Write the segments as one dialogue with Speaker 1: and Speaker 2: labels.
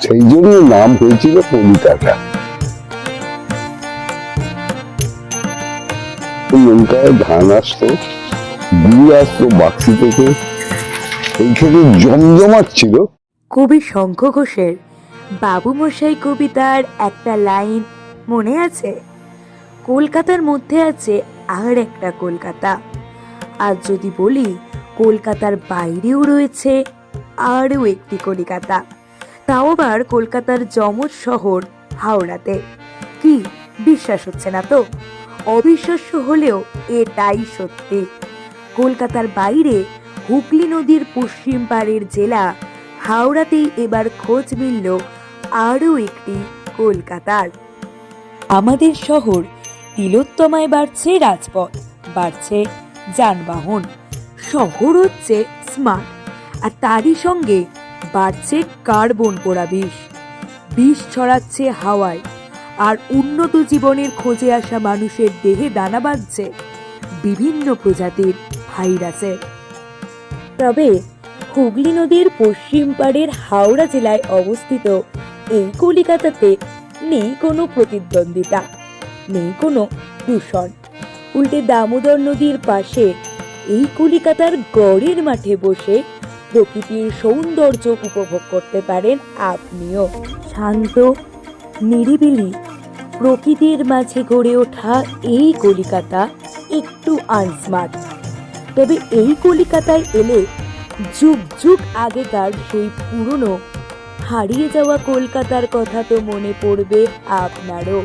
Speaker 1: সেই জন্য নাম হয়েছিল কলিকাতা। লঙ্কায় ধান আসতো গুড় আসতো বাক্সি থেকে। এইখানে জমজমাট ছিল।
Speaker 2: কবি শঙ্খ ঘোষের বাবু মশাই কবিতার একটা লাইন মনে আছে? কলকাতার মধ্যে আছে আর একটা কলকাতা। আর যদি বলি, কলকাতার বাইরেও রয়েছে আরও একটি কলিকাতা। তাও আবার কলকাতার যমজ শহর হাওড়াতে। কি? বিশ্বাস হচ্ছে না তো? অবিশ্বাস্য হলেও এটাই সত্যি। কলকাতার বাইরে হুগলি নদীর পশ্চিম পাড়ের জেলা হাওড়াতেই এবার খোঁজ মিলল আরও একটি কলকাতার। আমাদের শহর তিলোত্তমায় বাড়ছে রাজপথ, বাড়ছে যানবাহন। শহর হচ্ছে স্মার্ট। আর তারই সঙ্গে বাড়ছে কার্বন পোড়া বিষ। বিষ ছড়াচ্ছে হাওয়ায়, আর উন্নত জীবনের খোঁজে আসা মানুষের দেহে দানা বাঁধছে বিভিন্ন প্রজাতির ভাইরাসের তবে হুগলি নদীর পশ্চিম পাড়ের হাওড়া জেলায় অবস্থিত এই কলিকাতাতে নেই কোনো প্রতিদ্বন্দ্বিতা, নেই কোনো দূষণ। উল্টে দামোদর নদীর পাশে এই কলিকাতার গড়ের মাঠে বসে প্রকৃতির সৌন্দর্য উপভোগ করতে পারেন আপনিও। শান্ত, নিরিবিলি, প্রকৃতির মাঝে গড়ে ওঠা এই কলিকাতা একটু আনস্মার্ট। তবে এই কলিকাতায় এলে যুগ যুগ আগেকার সেই পুরনো, হারিয়ে যাওয়া কলকাতার কথা তো মনে পড়বে আপনারও।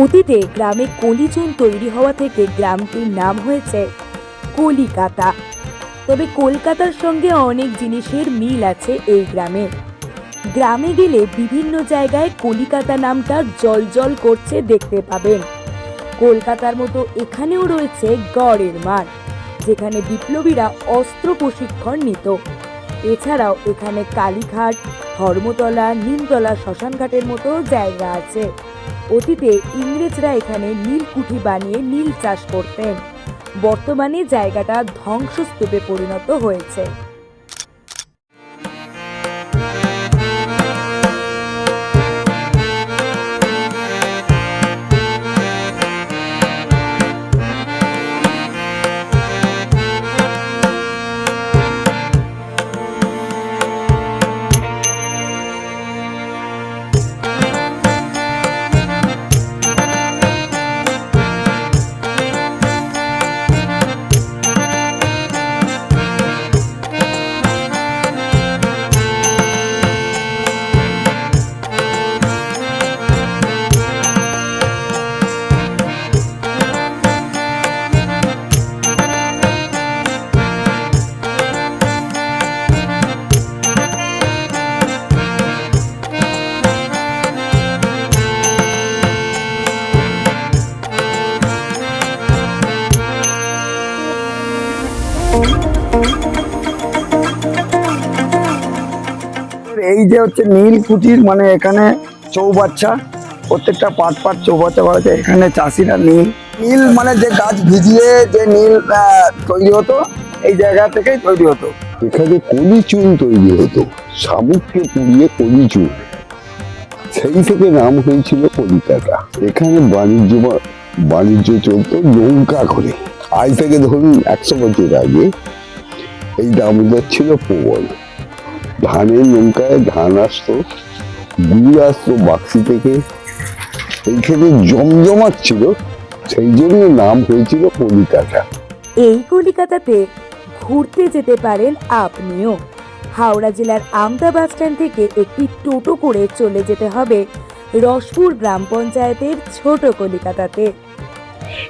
Speaker 2: অতীতে গ্রামে কলিচুন তৈরি হওয়া থেকে গ্রামটির নাম হয়েছে কলিকাতা। তবে কলকাতার সঙ্গে অনেক জিনিসের মিল আছে এই গ্রামে। গ্রামে গেলে বিভিন্ন জায়গায় কলিকাতা নামটা জল জল করছে দেখতে পাবেন। কলকাতার মতো এখানেও রয়েছে গড়ের মাঠ, যেখানে বিপ্লবীরা অস্ত্র প্রশিক্ষণ নিত। এছাড়াও এখানে কালীঘাট, ধর্মতলা, নিমতলা, শ্মশানঘাটের মতো জায়গা আছে। অতীতে ইংরেজরা এখানে নীলকুঠি বানিয়ে নীল চাষ করতেন। বর্তমানে জায়গাটা ধ্বংসস্তূপে পরিণত হয়েছে।
Speaker 3: এই যে হচ্ছে নীল কুটির মানে এখানে চৌবাচ্চা, প্রত্যেকটা পাট পাট চৌবাচ্চা করা আছে। এখানে চাষিরা নীল নীল মানে যে গাছ ভিজিয়ে যে নীল তৈরি হতো, এই জায়গা থেকেই তৈরি হতো।
Speaker 1: এখানে কলিচুন তৈরি হতো, শামুককে পুড়িয়ে কলিচুন সেই থেকে নাম হয়েছিল কলিকাতা। এখানে বাণিজ্য বাণিজ্য চলতো নৌকা করে। আজ থেকে ধরুন একশো বছর আগে এই দামোদর ছিল প্রবল। ধানের নৌকায় ধান আসতো, গুড় আসতো বাক্সি থেকে। এইখানে জমজমাট ছিল, সেই জন্য নাম হয়েছিল কলিকাতা।
Speaker 2: এই কলিকাতাতে ঘুরতে যেতে পারেন আপনিও। হাওড়া জেলার আমতা বাস স্ট্যান্ড থেকে একটি টোটো করে চলে যেতে হবে রসপুর গ্রাম পঞ্চায়েতের ছোট কলিকাতাতে।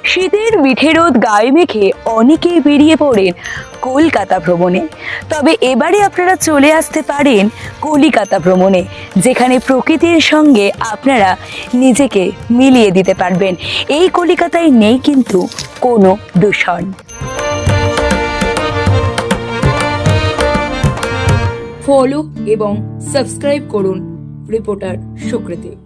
Speaker 2: শীতের মিঠে রোদ গায়ে মেখে অনেকেই বেরিয়ে পড়েন কলকাতা ভ্রমণে। তবে এবারে আপনারা চলে আসতে পারেন কলিকাতা ভ্রমণে, যেখানে প্রকৃতির সঙ্গে আপনারা নিজেকে মিলিয়ে দিতে পারবেন। এই কলিকাতায় নেই কিন্তু কোনো দূষণ। ফলো এবং সাবস্ক্রাইব করুন রিপোর্টার সুকৃতি।